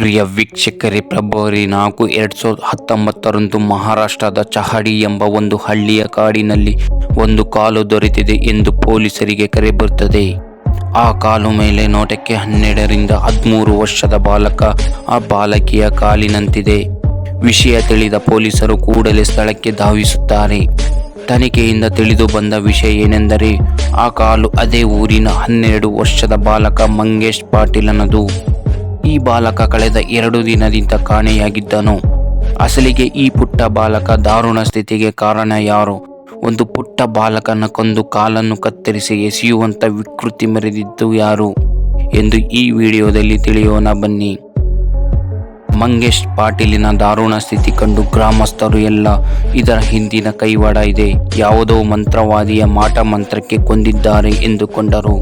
ಪ್ರಿಯ ವೀಕ್ಷಕರೇ, ಫೆಬ್ರವರಿ ನಾಲ್ಕು, ಎರಡು ಸಾವಿರದ ಹತ್ತೊಂಬತ್ತರಂದು ಮಹಾರಾಷ್ಟ್ರದ ಚಹಡಿ ಎಂಬ ಒಂದು ಹಳ್ಳಿಯ ಕಾಡಿನಲ್ಲಿ ಒಂದು ಕಾಲು ದೊರೆತಿದೆ ಎಂದು ಪೊಲೀಸರಿಗೆ ಕರೆ ಬರುತ್ತದೆ. ಆ ಕಾಲು ಮೇಲೆ ನೋಟಕ್ಕೆ ಹನ್ನೆರಡರಿಂದ ಹದಿಮೂರು ವರ್ಷದ ಬಾಲಕ, ಆ ಬಾಲಕಿಯ ಕಾಲಿನಂತಿದೆ. ವಿಷಯ ತಿಳಿದ ಪೊಲೀಸರು ಕೂಡಲೇ ಸ್ಥಳಕ್ಕೆ ಧಾವಿಸುತ್ತಾರೆ. ತನಿಖೆಯಿಂದ ತಿಳಿದು ಬಂದ ವಿಷಯ ಏನೆಂದರೆ, ಆ ಕಾಲು ಅದೇ ಊರಿನ ಹನ್ನೆರಡು ವರ್ಷದ ಬಾಲಕ ಮಂಗೇಶ್ ಪಾಟೀಲನದು. ಈ ಬಾಲಕ ಕಳೆದ ಎರಡು ದಿನದಿಂದ ಕಾಣೆಯಾಗಿದ್ದನು. ಅಸಲಿಗೆ ಈ ಪುಟ್ಟ ಬಾಲಕ ದಾರುಣ ಸ್ಥಿತಿಗೆ ಕಾರಣ ಯಾರು? ಒಂದು ಪುಟ್ಟ ಬಾಲಕನ ಕೊಂದು ಕಾಲನ್ನು ಕತ್ತರಿಸಿ ಎಸೆಯುವಂಥ ವಿಕೃತಿ ಮೆರೆದಿದ್ದು ಯಾರು? ಎಂದು ಈ ವಿಡಿಯೋದಲ್ಲಿ ತಿಳಿಯೋಣ ಬನ್ನಿ. ಮಂಗೇಶ್ ಪಾಟೀಲಿನ ದಾರುಣ ಸ್ಥಿತಿ ಕಂಡು ಗ್ರಾಮಸ್ಥರು ಎಲ್ಲ ಇದರ ಹಿಂದಿನ ಕೈವಾಡ ಇದೆ. ಯಾವುದೋ ಮಂತ್ರವಾದಿಯ ಮಾಟ ಮಂತ್ರಕ್ಕೆ ಕೊಂದಿದ್ದಾರೆ ಎಂದುಕೊಂಡರು.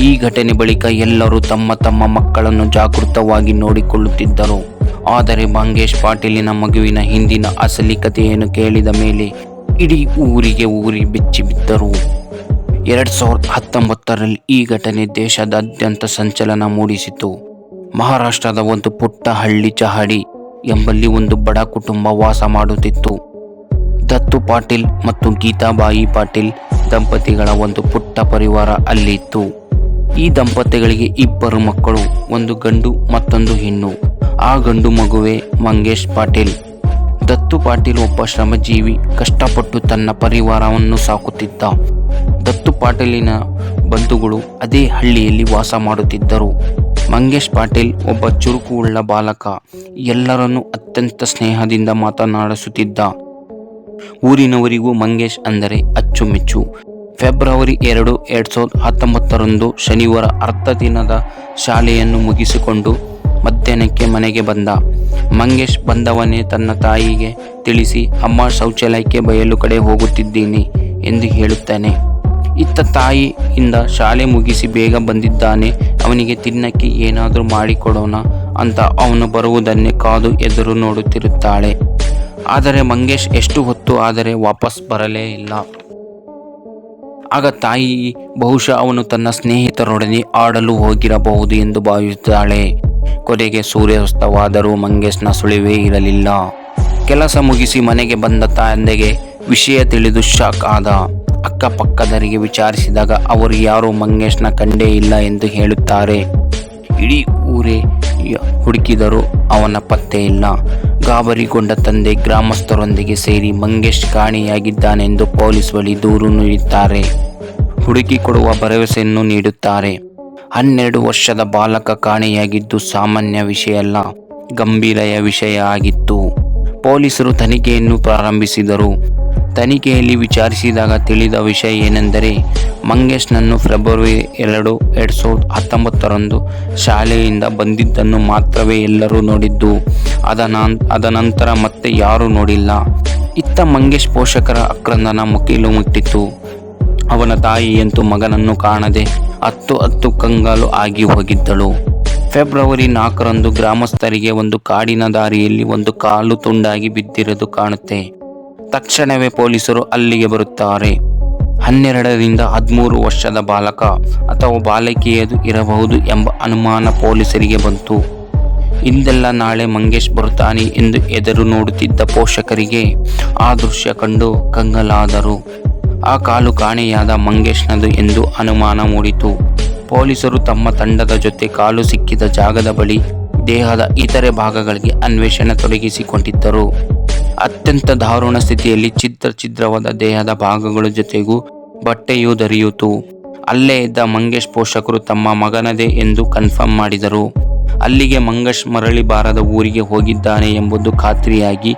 ಈ ಘಟನೆ ಬಳಿಕ ಎಲ್ಲರೂ ತಮ್ಮ ತಮ್ಮ ಮಕ್ಕಳನ್ನು ಜಾಗೃತವಾಗಿ ನೋಡಿಕೊಳ್ಳುತ್ತಿದ್ದರು. ಆದರೆ ಮಂಗೇಶ್ ಪಾಟೀಲಿನ ಮಗುವಿನ ಹಿಂದಿನ ಅಸಲಿ ಕಥೆಯನ್ನು ಕೇಳಿದ ಮೇಲೆ ಇಡೀ ಊರಿಗೆ ಊರಿ ಬೆಚ್ಚಿ ಬಿದ್ದರು. ಎರಡ್ ಸಾವಿರದ ಹತ್ತೊಂಬತ್ತರಲ್ಲಿ ಈ ಘಟನೆ ದೇಶದಾದ್ಯಂತ ಸಂಚಲನ ಮೂಡಿಸಿತು. ಮಹಾರಾಷ್ಟ್ರದ ಒಂದು ಪುಟ್ಟ ಹಳ್ಳಿ ಚಹಡಿ ಎಂಬಲ್ಲಿ ಒಂದು ಬಡ ಕುಟುಂಬ ವಾಸ ಮಾಡುತ್ತಿತ್ತು. ದತ್ತು ಪಾಟೀಲ್ ಮತ್ತು ಗೀತಾಬಾಯಿ ಪಾಟೀಲ್ ದಂಪತಿಗಳ ಒಂದು ಪುಟ್ಟ ಪರಿವಾರ ಅಲ್ಲಿ ಇತ್ತು. ಈ ದಂಪತಿಗಳಿಗೆ ಇಬ್ಬರು ಮಕ್ಕಳು, ಒಂದು ಗಂಡು, ಮತ್ತೊಂದು ಹೆಣ್ಣು. ಆ ಗಂಡು ಮಗುವೆ ಮಂಗೇಶ್ ಪಾಟೀಲ್. ದತ್ತು ಪಾಟೀಲ್ ಒಬ್ಬ ಶ್ರಮಜೀವಿ, ಕಷ್ಟಪಟ್ಟು ತನ್ನ ಪರಿವಾರವನ್ನು ಸಾಕುತ್ತಿದ್ದ. ದತ್ತು ಪಾಟೀಲಿನ ಬಂಧುಗಳು ಅದೇ ಹಳ್ಳಿಯಲ್ಲಿ ವಾಸ ಮಾಡುತ್ತಿದ್ದರು. ಮಂಗೇಶ್ ಪಾಟೀಲ್ ಒಬ್ಬ ಚುರುಕು ಉಳ್ಳ ಬಾಲಕ, ಎಲ್ಲರನ್ನೂ ಅತ್ಯಂತ ಸ್ನೇಹದಿಂದ ಮಾತನಾಡಿಸುತ್ತಿದ್ದ. ಊರಿನವರಿಗೂ ಮಂಗೇಶ್ ಅಂದರೆ ಅಚ್ಚುಮೆಚ್ಚು. ಫೆಬ್ರವರಿ ಎರಡು ಎರಡು ಸಾವಿರದ ಹತ್ತೊಂಬತ್ತರಂದು ಶನಿವಾರ ಅರ್ಧ ದಿನದ ಶಾಲೆಯನ್ನು ಮುಗಿಸಿಕೊಂಡು ಮಧ್ಯಾಹ್ನಕ್ಕೆ ಮನೆಗೆ ಬಂದ. ಮಂಗೇಶ್ ಬಂದವನೇ ತನ್ನ ತಾಯಿಗೆ ತಿಳಿಸಿ, ಅಮ್ಮ, ಶೌಚಾಲಯಕ್ಕೆ ಬಯಲು ಕಡೆ ಹೋಗುತ್ತಿದ್ದೀನಿ ಎಂದು ಹೇಳುತ್ತಾನೆ. ಇತ್ತ ತಾಯಿಯಿಂದ ಶಾಲೆ ಮುಗಿಸಿ ಬೇಗ ಬಂದಿದ್ದಾನೆ. ಅವನಿಗೆ ತಿನ್ನಕ್ಕೆ ಏನಾದರೂ ಮಾಡಿಕೊಡೋಣ ಅಂತ ಅವನು ಬರುವುದನ್ನೇ ಕಾದು ಎದುರು ನೋಡುತ್ತಿರುತ್ತಾಳೆ. ಆದರೆ ಮಂಗೇಶ್ ಎಷ್ಟು ಹೊತ್ತು ಆದರೆ ವಾಪಸ್ ಬರಲೇ ಇಲ್ಲ. ಆಗ ತಾಯಿ ಬಹುಶಃ ಅವನು ತನ್ನ ಸ್ನೇಹಿತರೊಡನೆ ಆಡಲು ಹೋಗಿರಬಹುದು ಎಂದು ಭಾವಿಸುತ್ತಾಳೆ. ಕೊನೆಗೆ ಸೂರ್ಯಾಸ್ತವಾದರೂ ಮಂಗೇಶ್ನ ಸುಳಿವೇ ಇರಲಿಲ್ಲ. ಕೆಲಸ ಮುಗಿಸಿ ಮನೆಗೆ ಬಂದ ತಂದೆಗೆ ವಿಷಯ ತಿಳಿದು ಶಾಕ್ ಆದ. ಅಕ್ಕಪಕ್ಕದರಿಗೆ ವಿಚಾರಿಸಿದಾಗ ಅವರು, ಯಾರೂ ಮಂಗೇಶ್ನ ಕಂಡೇ ಇಲ್ಲ ಎಂದು ಹೇಳುತ್ತಾರೆ. ಇಡೀ ಊರೇ ಹುಡುಕಿದರೂ ಅವನ ಪತ್ತೆ ಇಲ್ಲ. ಗಾಬರಿಗೊಂಡ ತಂದೆ ಗ್ರಾಮಸ್ಥರೊಂದಿಗೆ ಸೇರಿ ಮಂಗೇಶ್ ಕಾಣೆಯಾಗಿದ್ದಾನೆಂದು ಪೊಲೀಸ್ ಬಳಿ ದೂರು ನೀಡುತ್ತಾರೆ ಹುಡುಕಿಕೊಡುವ ಭರವಸೆಯನ್ನು ನೀಡುತ್ತಾರೆ. ಹನ್ನೆರಡು ವರ್ಷದ ಬಾಲಕ ಕಾಣೆಯಾಗಿದ್ದು ಸಾಮಾನ್ಯ ವಿಷಯ ಅಲ್ಲ ಗಂಭೀರಯ ವಿಷಯ ಆಗಿತ್ತು. ಪೊಲೀಸರು ತನಿಖೆಯನ್ನು ಪ್ರಾರಂಭಿಸಿದರು. ತನಿಖೆಯಲ್ಲಿ ವಿಚಾರಿಸಿದಾಗ ತಿಳಿದ ವಿಷಯ ಏನೆಂದರೆ, ಮಂಗೇಶ್ನನ್ನು ಫೆಬ್ರವರಿ ಎರಡು ಎರಡು ಸಾವಿರದ ಹತ್ತೊಂಬತ್ತರಂದು ಶಾಲೆಯಿಂದ ಬಂದಿದ್ದನ್ನು ಮಾತ್ರವೇ ಎಲ್ಲರೂ ನೋಡಿದ್ದು. ಅದನ ಅದನಂತರ ಮತ್ತೆ ಯಾರೂ ನೋಡಿಲ್ಲ. ಇತ್ತ ಮಂಗೇಶ್ ಪೋಷಕರ ಅಕ್ರಂದನ ಮುಗಿಲು ಮುಟ್ಟಿತ್ತು. ಅವನ ತಾಯಿಯಂತೂ ಮಗನನ್ನು ಕಾಣದೆ ಹತ್ತು ಹತ್ತು ಕಂಗಾಲು ಆಗಿ ಹೋಗಿದ್ದಳು. ಫೆಬ್ರವರಿ ನಾಲ್ಕರಂದು ಗ್ರಾಮಸ್ಥರಿಗೆ ಒಂದು ಕಾಡಿನ ದಾರಿಯಲ್ಲಿ ಒಂದು ಕಾಲು ತುಂಡಾಗಿ ಬಿದ್ದಿರೋದು ಕಾಣುತ್ತೆ. ತಕ್ಷಣವೇ ಪೊಲೀಸರು ಅಲ್ಲಿಗೆ ಬರುತ್ತಾರೆ. ಹನ್ನೆರಡರಿಂದ ಹದಿಮೂರು ವರ್ಷದ ಬಾಲಕ ಅಥವಾ ಬಾಲಕಿಯದು ಇರಬಹುದು ಎಂಬ ಅನುಮಾನ ಪೊಲೀಸರಿಗೆ ಬಂತು. ಇಂದೆಲ್ಲ ನಾಳೆ ಮಂಗೇಶ್ ಬರುತ್ತಾನೆ ಎಂದು ಎದುರು ನೋಡುತ್ತಿದ್ದ ಪೋಷಕರಿಗೆ ಆ ದೃಶ್ಯ ಕಂಡು ಕಂಗಲಾದರು. ಆ ಕಾಲು ಕಾಣೆಯಾದ ಮಂಗೇಶ್ನದು ಎಂದು ಅನುಮಾನ ಮೂಡಿತು. ಪೊಲೀಸರು ತಮ್ಮ ತಂಡದ ಜೊತೆ ಕಾಲು ಸಿಕ್ಕಿದ ಜಾಗದ ಬಳಿ ದೇಹದ ಇತರೆ ಭಾಗಗಳಿಗೆ ಅನ್ವೇಷಣೆ ತೊಡಗಿಸಿಕೊಂಡಿದ್ದರು. ಅತ್ಯಂತ ದಾರುಣ ಸ್ಥಿತಿಯಲ್ಲಿ ಛಿದ್ರ ಛಿದ್ರವಾದ ದೇಹದ ಭಾಗಗಳ ಜೊತೆಗೂ ಬಟ್ಟೆಯೂ ದೊರೆಯಿತು. ಅಲ್ಲೇ ಇದ್ದ ಮಂಗೇಶ್ ಪೋಷಕರು ತಮ್ಮ ಮಗನದೇ ಎಂದು ಕನ್ಫರ್ಮ್ ಮಾಡಿದರು. ಅಲ್ಲಿಗೆ ಮಂಗೇಶ್ ಮರಳಿ ಬಾರದ ಊರಿಗೆ ಹೋಗಿದ್ದಾನೆ ಎಂಬುದು ಖಾತ್ರಿಯಾಗಿ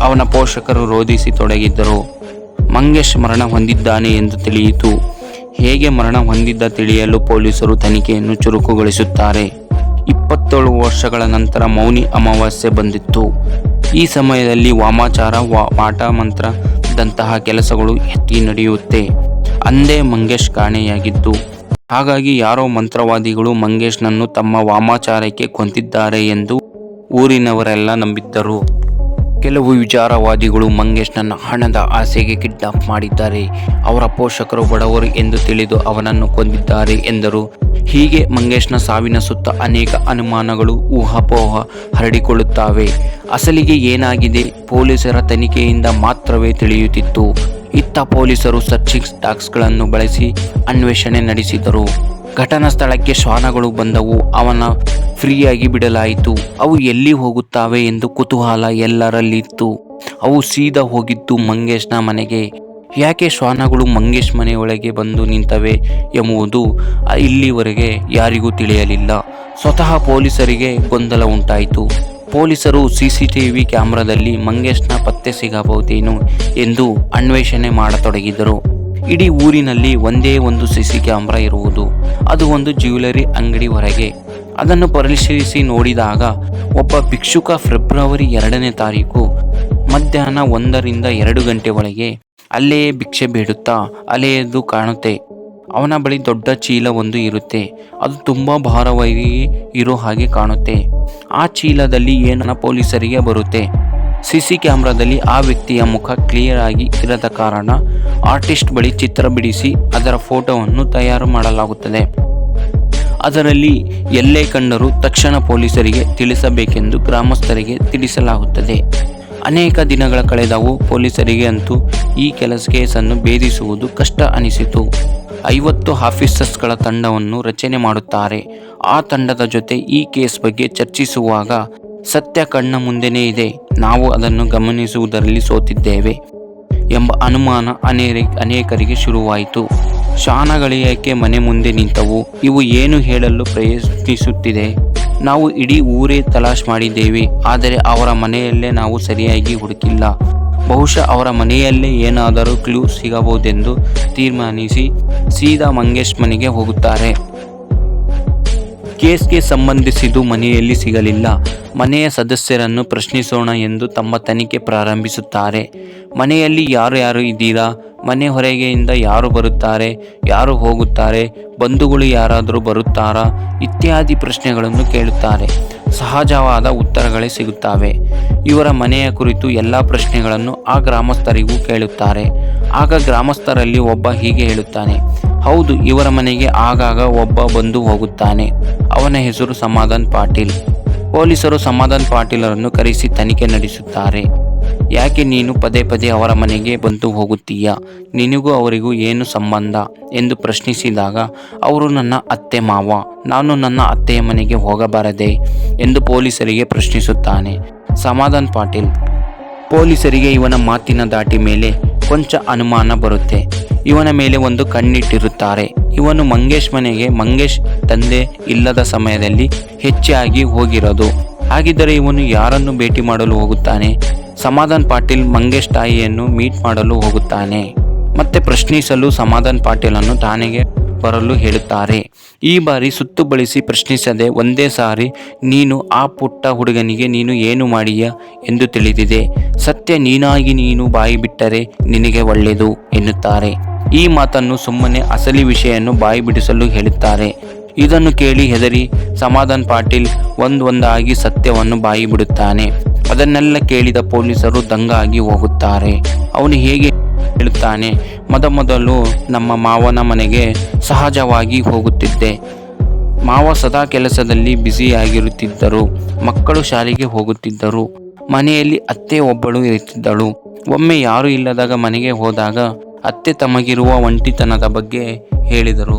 ಅವನ ಪೋಷಕರು ರೋಧಿಸಿ ತೊಡಗಿದ್ದರು. ಮಂಗೇಶ್ ಮರಣ ಹೊಂದಿದ್ದಾನೆ ಎಂದು ತಿಳಿಯಿತು. ಹೇಗೆ ಮರಣ ಹೊಂದಿದ್ದ ತಿಳಿಯಲು ಪೊಲೀಸರು ತನಿಖೆಯನ್ನು ಚುರುಕುಗೊಳಿಸುತ್ತಾರೆ. ಇಪ್ಪತ್ತೇಳು ವರ್ಷಗಳ ನಂತರ ಮೌನಿ ಅಮಾವಾಸ್ಯೆ ಬಂದಿತ್ತು. ಈ ಸಮಯದಲ್ಲಿ ವಾಮಾಚಾರ, ವಾ ಮಾಟ ಮಂತ್ರದಂತಹ ಕೆಲಸಗಳು ಎತ್ತಿ ನಡೆಯುತ್ತೆ. ಅಂದೇ ಮಂಗೇಶ್ ಕಾಣೆಯಾಗಿದ್ದು. ಹಾಗಾಗಿ ಯಾರೋ ಮಂತ್ರವಾದಿಗಳು ಮಂಗೇಶ್ನನ್ನು ತಮ್ಮ ವಾಮಾಚಾರಕ್ಕೆ ಕೊಂತಿದ್ದಾರೆ ಎಂದು ಊರಿನವರೆಲ್ಲ ನಂಬಿದ್ದರು. ಕೆಲವು ವಿಚಾರವಾದಿಗಳು ಮಂಗೇಶ್ನನ್ನ ಹಣದ ಆಸೆಗೆ ಕಿಡ್ನಾಪ್ ಮಾಡಿದ್ದಾರೆ. ಅವರ ಪೋಷಕರು ಬಡವರು ಎಂದು ತಿಳಿದು ಅವನನ್ನು ಕೊಂದಿದ್ದಾರೆ ಎಂದರು. ಹೀಗೆ ಮಂಗೇಶ್ನ ಸಾವಿನ ಸುತ್ತ ಅನೇಕ ಅನುಮಾನಗಳು, ಊಹಾಪೋಹ ಹರಡಿಕೊಳ್ಳುತ್ತವೆ. ಅಸಲಿಗೆ ಏನಾಗಿದೆ? ಪೊಲೀಸರ ತನಿಖೆಯಿಂದ ಮಾತ್ರವೇ ತಿಳಿಯುತ್ತಿತ್ತು. ಇತ್ತ ಪೊಲೀಸರು ಸರ್ಚಿಂಗ್ ಸ್ಟಾಕ್ಸ್ಗಳನ್ನು ಬಳಸಿ ಅನ್ವೇಷಣೆ ನಡೆಸಿದರು. ಘಟನಾ ಸ್ಥಳಕ್ಕೆ ಶ್ವಾನಗಳು ಬಂದವು. ಅವನ ಫ್ರೀಯಾಗಿ ಬಿಡಲಾಯಿತು. ಅವು ಎಲ್ಲಿ ಹೋಗುತ್ತವೆ ಎಂದು ಕುತೂಹಲ ಎಲ್ಲರಲ್ಲಿತ್ತು. ಅವು ಸೀದಾ ಹೋಗಿದ್ದು ಮಂಗೇಶ್ನ ಮನೆಗೆ. ಯಾಕೆ ಶ್ವಾನಗಳು ಮಂಗೇಶ್ ಮನೆಯೊಳಗೆ ಬಂದು ನಿಂತವೆ ಎಂಬುದು ಇಲ್ಲಿವರೆಗೆ ಯಾರಿಗೂ ತಿಳಿಯಲಿಲ್ಲ. ಸ್ವತಃ ಪೊಲೀಸರಿಗೆ ಗೊಂದಲ ಉಂಟಾಯಿತು. ಪೊಲೀಸರು ಸಿ ಸಿ ಟಿ ವಿ ಕ್ಯಾಮ್ರಾದಲ್ಲಿ ಮಂಗೇಶ್ನ ಪತ್ತೆ ಸಿಗಬಹುದೇನು ಎಂದು ಅನ್ವೇಷಣೆ ಮಾಡತೊಡಗಿದರು. ಇಡೀ ಊರಿನಲ್ಲಿ ಒಂದೇ ಒಂದು ಸಿಸಿ ಕ್ಯಾಮ್ರಾ ಇರುವುದು. ಅದು ಒಂದು ಜ್ಯುವೆಲರಿ ಅಂಗಡಿ ಹೊರಗೆ. ಅದನ್ನು ಪರಿಶೀಲಿಸಿ ನೋಡಿದಾಗ ಒಬ್ಬ ಭಿಕ್ಷುಕ ಫೆಬ್ರವರಿ ಎರಡನೇ ತಾರೀಕು ಮಧ್ಯಾಹ್ನ ಒಂದರಿಂದ ಎರಡು ಗಂಟೆ ಒಳಗೆ ಅಲ್ಲೇ ಭಿಕ್ಷೆ ಬೇಡುತ್ತಾ ಅಲೆಯದು ಕಾಣುತ್ತೆ. ಅವನ ಬಳಿ ದೊಡ್ಡ ಚೀಲ ಒಂದು ಇರುತ್ತೆ. ಅದು ತುಂಬ ಭಾರವಾಗಿ ಇರೋ ಹಾಗೆ ಕಾಣುತ್ತೆ. ಆ ಚೀಲದಲ್ಲಿ ಏನನ್ನ ಪೊಲೀಸರಿಗೆ ಬರುತ್ತೆ. ಸಿ ಸಿ ಕ್ಯಾಮ್ರಾದಲ್ಲಿ ಆ ವ್ಯಕ್ತಿಯ ಮುಖ ಕ್ಲಿಯರ್ ಆಗಿ ಇರದ ಕಾರಣ ಆರ್ಟಿಸ್ಟ್ ಬಳಿ ಚಿತ್ರ ಬಿಡಿಸಿ ಅದರ ಫೋಟೋವನ್ನು ತಯಾರು ಮಾಡಲಾಗುತ್ತದೆ. ಅದರಲ್ಲಿ ಎಲ್ಲೇ ಕಂಡರೂ ತಕ್ಷಣ ಪೊಲೀಸರಿಗೆ ತಿಳಿಸಬೇಕೆಂದು ಗ್ರಾಮಸ್ಥರಿಗೆ ತಿಳಿಸಲಾಗುತ್ತದೆ. ಅನೇಕ ದಿನಗಳ ಕಳೆದವು ಪೊಲೀಸರಿಗೆ ಅಂತೂ ಈ ಕೆಲಸ ಕೇಸನ್ನು ಭೇದಿಸುವುದು ಕಷ್ಟ ಅನಿಸಿತು. ಐವತ್ತು ಆಫೀಸರ್ಸ್ಗಳ ತಂಡವನ್ನು ರಚನೆ ಮಾಡುತ್ತಾರೆ. ಆ ತಂಡದ ಜೊತೆ ಈ ಕೇಸ್ ಬಗ್ಗೆ ಚರ್ಚಿಸುವಾಗ ಸತ್ಯ ಕಣ್ಣ ಮುಂದೆನೇ ಇದೆ. ನಾವು ಅದನ್ನು ಗಮನಿಸುವುದರಲ್ಲಿ ಸೋತಿದ್ದೇವೆ ಎಂಬ ಅನುಮಾನ ಅನೇರಿ ಅನೇಕರಿಗೆ ಶುರುವಾಯಿತು. ಶಾನಗಳೇಕೆ ಮನೆ ಮುಂದೆ ನಿಂತವು? ಇವು ಏನು ಹೇಳಲು ಪ್ರಯತ್ನಿಸುತ್ತಿದೆ? ನಾವು ಇಡೀ ಊರೇ ತಲಾಶ್ ಮಾಡಿದ್ದೇವೆ, ಆದರೆ ಅವರ ಮನೆಯಲ್ಲೇ ನಾವು ಸರಿಯಾಗಿ ಹುಡುಕಿಲ್ಲ. ಬಹುಶಃ ಅವರ ಮನೆಯಲ್ಲೇ ಏನಾದರೂ ಕ್ಲೂ ಸಿಗಬಹುದೆಂದು ತೀರ್ಮಾನಿಸಿ ಸೀದಾ ಮಂಗೇಶ್ ಮನೆಗೆ ಹೋಗುತ್ತಾರೆ. ಕೇಸ್ಗೆ ಸಂಬಂಧಿಸಿದು ಮನೆಯಲ್ಲಿ ಸಿಗಲಿಲ್ಲ. ಮನೆಯ ಸದಸ್ಯರನ್ನು ಪ್ರಶ್ನಿಸೋಣ ಎಂದು ತಮ್ಮ ತನಿಖೆ ಪ್ರಾರಂಭಿಸುತ್ತಾರೆ. ಮನೆಯಲ್ಲಿ ಯಾರು ಯಾರು ಇದ್ದೀರಾ? ಮನೆ ಹೊರಗೆಯಿಂದ ಯಾರು ಬರುತ್ತಾರೆ? ಯಾರು ಹೋಗುತ್ತಾರೆ? ಬಂಧುಗಳು ಯಾರಾದರೂ ಬರುತ್ತಾರಾ? ಇತ್ಯಾದಿ ಪ್ರಶ್ನೆಗಳನ್ನು ಕೇಳುತ್ತಾರೆ. ಸಹಜವಾದ ಉತ್ತರಗಳೇ ಸಿಗುತ್ತವೆ. ಇವರ ಮನೆಯ ಕುರಿತು ಎಲ್ಲ ಪ್ರಶ್ನೆಗಳನ್ನು ಆ ಗ್ರಾಮಸ್ಥರಿಗೂ ಕೇಳುತ್ತಾರೆ. ಆಗ ಗ್ರಾಮಸ್ಥರಲ್ಲಿ ಒಬ್ಬ ಹೀಗೆ ಹೇಳುತ್ತಾನೆ. ಹೌದು, ಇವರ ಮನೆಗೆ ಆಗಾಗ ಒಬ್ಬ ಬಂದು ಹೋಗುತ್ತಾನೆ. ಅವನ ಹೆಸರು ಸಮಾಧಾನ್ ಪಾಟೀಲ್. ಪೊಲೀಸರು ಸಮಾಧಾನ್ ಪಾಟೀಲರನ್ನು ಕರೆಸಿ ತನಿಖೆ ನಡೆಸುತ್ತಾರೆ. ಯಾಕೆ ನೀನು ಪದೇ ಪದೇ ಅವರ ಮನೆಗೆ ಬಂದು ಹೋಗುತ್ತೀಯಾ? ನಿನಗೂ ಅವರಿಗೂ ಏನು ಸಂಬಂಧ? ಎಂದು ಪ್ರಶ್ನಿಸಿದಾಗ, ಅವರು ನನ್ನ ಅತ್ತೆ ಮಾವ. ನಾನು ನನ್ನ ಅತ್ತೆಯ ಮನೆಗೆ ಹೋಗಬಾರದೆ ಎಂದು ಪೊಲೀಸರಿಗೆ ಪ್ರಶ್ನಿಸುತ್ತಾನೆ. ಸಮಾಧಾನ್ ಪಾಟೀಲ್. ಪೊಲೀಸರಿಗೆ ಇವನ ಮಾತಿನ ದಾಟಿ ಮೇಲೆ ಕೊಂಚ ಅನುಮಾನ ಬರುತ್ತೆ. ಇವನ ಮೇಲೆ ಒಂದು ಕಣ್ಣಿಟ್ಟಿರುತ್ತಾರೆ. ಇವನು ಮಂಗೇಶ್ ಮನೆಗೆ ಮಂಗೇಶ್ ತಂದೆ ಇಲ್ಲದ ಸಮಯದಲ್ಲಿ ಹೆಚ್ಚಾಗಿ ಹೋಗಿರೋದು. ಹಾಗಿದ್ದರೆ ಇವನು ಯಾರನ್ನು ಭೇಟಿ ಮಾಡಲು ಹೋಗುತ್ತಾನೆ? ಸಮಾಧಾನ್ ಪಾಟೀಲ್ ಮಂಗೇಶ್ ತಾಯಿಯನ್ನು ಮೀಟ್ ಮಾಡಲು ಹೋಗುತ್ತಾನೆ. ಮತ್ತೆ ಪ್ರಶ್ನಿಸಲು ಸಮಾಧಾನ್ ಪಾಟೀಲನ್ನು ಠಾಣೆಗೆ ಬರಲು ಹೇಳುತ್ತಾರೆ. ಈ ಬಾರಿ ಸುತ್ತು ಬಳಸಿ ಪ್ರಶ್ನಿಸದೆ ಒಂದೇ ಸಾರಿ, ನೀನು ಆ ಪುಟ್ಟ ಹುಡುಗನಿಗೆ ನೀನು ಏನು ಮಾಡೀಯ? ಎಂದು ತಿಳಿದಿದೆ. ಸತ್ಯ ನೀನಾಗಿ ನೀನು ಬಾಯಿ ಬಿಟ್ಟರೆ ನಿನಗೆ ಒಳ್ಳೆಯದು, ಎನ್ನುತ್ತಾರೆ. ಈ ಮಾತನ್ನು ಸುಮ್ಮನೆ ಅಸಲಿ ವಿಷಯವನ್ನು ಬಾಯಿ ಬಿಡಿಸಲು ಹೇಳುತ್ತಾರೆ. ಇದನ್ನು ಕೇಳಿ ಹೆದರಿ ಸಮಾಧಾನ್ ಪಾಟೀಲ್ ಒಂದೊಂದಾಗಿ ಸತ್ಯವನ್ನು ಬಾಯಿ ಬಿಡುತ್ತಾನೆ. ಅದನ್ನೆಲ್ಲ ಕೇಳಿದ ಪೊಲೀಸರು ದಂಗಾಗಿ ಹೋಗುತ್ತಾರೆ. ಅವನು ಹೇಗೆ ಹೇಳುತ್ತಾನೆ, ಮೊದಮೊದಲು ನಮ್ಮ ಮಾವನ ಮನೆಗೆ ಸಹಜವಾಗಿ ಹೋಗುತ್ತಿದ್ದೆ. ಮಾವ ಸದಾ ಕೆಲಸದಲ್ಲಿ ಬ್ಯುಸಿಯಾಗಿರುತ್ತಿದ್ದರು, ಮಕ್ಕಳು ಶಾಲೆಗೆ ಹೋಗುತ್ತಿದ್ದರು, ಮನೆಯಲ್ಲಿ ಅತ್ತೆ ಒಬ್ಬಳು ಇರುತ್ತಿದ್ದಳು. ಒಮ್ಮೆ ಯಾರೂ ಇಲ್ಲದಾಗ ಮನೆಗೆ ಹೋದಾಗ ಅತ್ತೆ ತಮಗಿರುವ ಒಂಟಿತನದ ಬಗ್ಗೆ ಹೇಳಿದರು.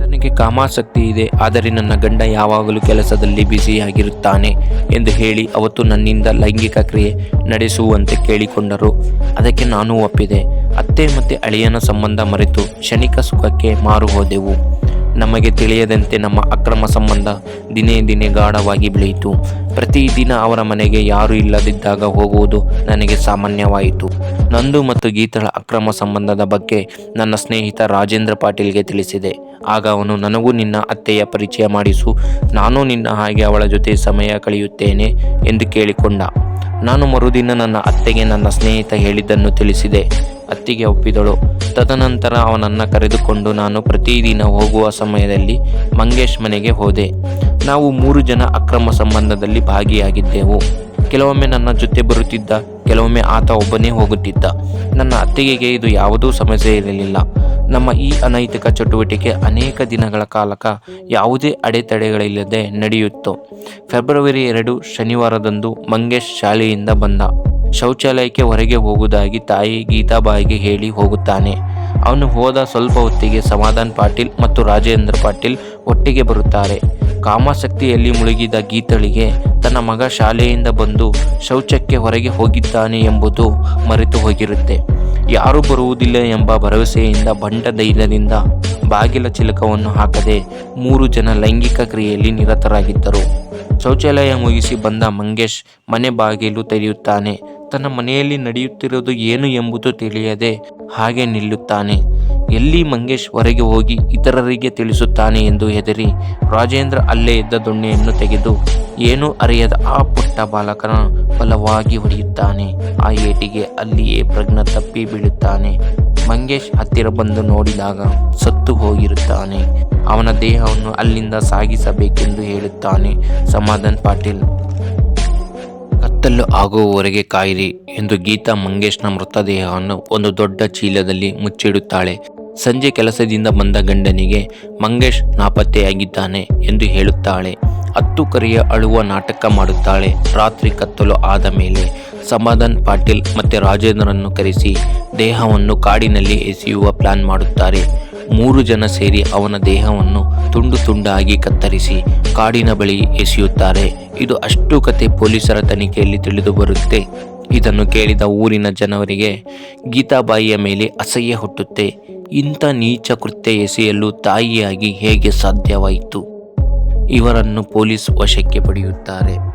ನನಗೆ ಕಾಮಾಸಕ್ತಿ ಇದೆ, ಆದರೆ ನನ್ನ ಗಂಡ ಯಾವಾಗಲೂ ಕೆಲಸದಲ್ಲಿ ಬ್ಯುಸಿಯಾಗಿರುತ್ತಾನೆ ಎಂದು ಹೇಳಿ ಅವತ್ತು ನನ್ನಿಂದ ಲೈಂಗಿಕ ಕ್ರಿಯೆ ನಡೆಸುವಂತೆ ಕೇಳಿಕೊಂಡರು. ಅದಕ್ಕೆ ನಾನು ಒಪ್ಪಿದೆ. ಅತ್ತೆ ಮತ್ತೆ ಅಳಿಯನ ಸಂಬಂಧ ಮರೆತು ಕ್ಷಣಿಕ ಸುಖಕ್ಕೆ ಮಾರು ಹೋದೆವು ನಮಗೆ ತಿಳಿಯದಂತೆ ನಮ್ಮ ಅಕ್ರಮ ಸಂಬಂಧ ದಿನೇ ದಿನೇ ಗಾಢವಾಗಿ ಬೆಳೆಯಿತು. ಪ್ರತಿದಿನ ಅವರ ಮನೆಗೆ ಯಾರೂ ಇಲ್ಲದಿದ್ದಾಗ ಹೋಗುವುದು ನನಗೆ ಸಾಮಾನ್ಯವಾಯಿತು. ನಂದು ಮತ್ತು ಗೀತಳ ಅಕ್ರಮ ಸಂಬಂಧದ ಬಗ್ಗೆ ನನ್ನ ಸ್ನೇಹಿತ ರಾಜೇಂದ್ರ ಪಾಟೀಲ್ಗೆ ತಿಳಿಸಿದೆ. ಆಗ ಅವನು, ನನಗೂ ನಿನ್ನ ಅತ್ತೆಯ ಪರಿಚಯ ಮಾಡಿಸು. ನಾನು ನಿನ್ನ ಹಾಗೆ ಅವಳ ಜೊತೆ ಸಮಯ ಕಳೆಯುತ್ತೇನೆ ಎಂದು ಕೇಳಿಕೊಂಡ. ನಾನು ಮರುದಿನ ನನ್ನ ಅತ್ತೆಗೆ ನನ್ನ ಸ್ನೇಹಿತ ಹೇಳಿದ್ದನ್ನು ತಿಳಿಸಿದೆ. ಅತ್ತಿಗೆ ಒಪ್ಪಿದಳು. ತದನಂತರ ಅವನನ್ನು ಕರೆದುಕೊಂಡು ನಾನು ಪ್ರತಿದಿನ ಹೋಗುವ ಸಮಯದಲ್ಲಿ ಮಂಗೇಶ್ ಮನೆಗೆ ಹೋದೆ. ನಾವು ಮೂರು ಜನ ಅಕ್ರಮ ಸಂಬಂಧದಲ್ಲಿ ಭಾಗಿಯಾಗಿದ್ದೆವು. ಕೆಲವೊಮ್ಮೆ ನನ್ನ ಜೊತೆ ಬರುತ್ತಿದ್ದ, ಕೆಲವೊಮ್ಮೆ ಆತ ಒಬ್ಬನೇ ಹೋಗುತ್ತಿದ್ದ. ನನ್ನ ಅತ್ತಿಗೆಗೆ ಇದು ಯಾವುದೂ ಸಮಸ್ಯೆ ಇರಲಿಲ್ಲ. ನಮ್ಮ ಈ ಅನೈತಿಕ ಚಟುವಟಿಕೆ ಅನೇಕ ದಿನಗಳ ಕಾಲಕ ಯಾವುದೇ ಅಡೆತಡೆಗಳಿಲ್ಲದೆ ನಡೆಯಿತು ಫೆಬ್ರವರಿ ಎರಡು, ಶನಿವಾರದಂದು ಮಂಗೇಶ್ ಶಾಲೆಯಿಂದ ಬಂದ. ಶೌಚಾಲಯಕ್ಕೆ ಹೊರಗೆ ಹೋಗುವುದಾಗಿ ತಾಯಿ ಗೀತಾಬಾಯಿಗೆ ಹೇಳಿ ಹೋಗುತ್ತಾನೆ. ಅವನು ಹೋದ ಸ್ವಲ್ಪ ಹೊತ್ತಿಗೆ ಸಮಾಧಾನ್ ಪಾಟೀಲ್ ಮತ್ತು ರಾಜೇಂದ್ರ ಪಾಟೀಲ್ ಒಟ್ಟಿಗೆ ಬರುತ್ತಾರೆ. ಕಾಮಾಸಕ್ತಿಯಲ್ಲಿ ಮುಳುಗಿದ ಗೀತಳಿಗೆ ತನ್ನ ಮಗ ಶಾಲೆಯಿಂದ ಬಂದು ಶೌಚಕ್ಕೆ ಹೊರಗೆ ಹೋಗಿದ್ದಾನೆ ಎಂಬುದು ಮರೆತು ಹೋಗಿರುತ್ತೆ. ಯಾರೂ ಬರುವುದಿಲ್ಲ ಎಂಬ ಭರವಸೆಯಿಂದ ಬಂಡ ಧೈರ್ಯದಿಂದ ಬಾಗಿಲ ಚಿಲಕವನ್ನು ಹಾಕದೆ ಮೂರು ಜನ ಲೈಂಗಿಕ ಕ್ರಿಯೆಯಲ್ಲಿ ನಿರತರಾಗಿದ್ದರು. ಶೌಚಾಲಯ ಮುಗಿಸಿ ಬಂದ ಮಂಗೇಶ್ ಮನೆ ಬಾಗಿಲು ತೆರೆಯುತ್ತಾನೆ. ತನ್ನ ಮನೆಯಲ್ಲಿ ನಡೆಯುತ್ತಿರುವುದು ಏನು ಎಂಬುದು ತಿಳಿಯದೆ ಹಾಗೆ ನಿಲ್ಲುತ್ತಾನೆ. ಎಲ್ಲಿ ಮಂಗೇಶ್ ಹೊರಗೆ ಹೋಗಿ ಇತರರಿಗೆ ತಿಳಿಸುತ್ತಾನೆ ಎಂದು ಹೆದರಿ ರಾಜೇಂದ್ರ ಅಲ್ಲೇ ಇದ್ದ ದೊಣ್ಣೆಯನ್ನು ತೆಗೆದು ಏನೂ ಅರಿಯದ ಆ ಪುಟ್ಟ ಬಾಲಕನ ಬಲವಾಗಿ ಹೊಡೆಯುತ್ತಾನೆ. ಆ ಏಟಿಗೆ ಅಲ್ಲಿಯೇ ಪ್ರಜ್ಞ ತಪ್ಪಿ ಬೀಳುತ್ತಾನೆ. ಮಂಗೇಶ್ ಹತ್ತಿರ ಬಂದು ನೋಡಿದಾಗ ಸತ್ತು ಹೋಗಿರುತ್ತಾನೆ. ಅವನ ದೇಹವನ್ನು ಅಲ್ಲಿಂದ ಸಾಗಿಸಬೇಕೆಂದು ಹೇಳುತ್ತಾನೆ. ಸಮಾಧಾನ್ ಪಾಟೀಲ್ ಕತ್ತಲು ಆಗುವವರೆಗೆ ಕಾಯಿರಿ ಎಂದು ಗೀತಾ ಮಂಗೇಶ್ನ ಮೃತದೇಹವನ್ನು ಒಂದು ದೊಡ್ಡ ಚೀಲದಲ್ಲಿ ಮುಚ್ಚಿಡುತ್ತಾಳೆ. ಸಂಜೆ ಕೆಲಸದಿಂದ ಬಂದ ಗಂಡನಿಗೆ ಮಂಗೇಶ್ ನಾಪತ್ತೆಯಾಗಿದ್ದಾನೆ ಎಂದು ಹೇಳುತ್ತಾಳೆ. ಹತ್ತು ಕರೆಯ ಅಳುವ ನಾಟಕ ಮಾಡುತ್ತಾಳೆ. ರಾತ್ರಿ ಕತ್ತಲು ಆದ ಮೇಲೆ ಸಮಾಧಾನ್ ಪಾಟೀಲ್ ಮತ್ತೆ ರಾಜೇಂದ್ರನ್ನು ಕರೆಸಿ ದೇಹವನ್ನು ಕಾಡಿನಲ್ಲಿ ಎಸೆಯುವ ಪ್ಲಾನ್ ಮಾಡುತ್ತಾರೆ. ಮೂರು ಜನ ಸೇರಿ ಅವನ ದೇಹವನ್ನು ತುಂಡು ತುಂಡಾಗಿ ಕತ್ತರಿಸಿ ಕಾಡಿನ ಬಳಿ ಎಸೆಯುತ್ತಾರೆ. ಇದು ಅಷ್ಟು ಕತೆ ಪೊಲೀಸರ ತನಿಖೆಯಲ್ಲಿ ತಿಳಿದು ಬರುತ್ತೆ. ಇದನ್ನು ಕೇಳಿದ ಊರಿನ ಜನವರಿಗೆ ಗೀತಾಬಾಯಿಯ ಮೇಲೆ ಅಸಹ್ಯ ಹುಟ್ಟುತ್ತೆ. ಇಂಥ ನೀಚ ಕೃತ್ಯ ಎಸೆಯಲು ತಾಯಿಯಾಗಿ ಹೇಗೆ ಸಾಧ್ಯವಾಯಿತು? ಇವರನ್ನು ಪೊಲೀಸ್ ವಶಕ್ಕೆ ಪಡೆಯುತ್ತಾರೆ.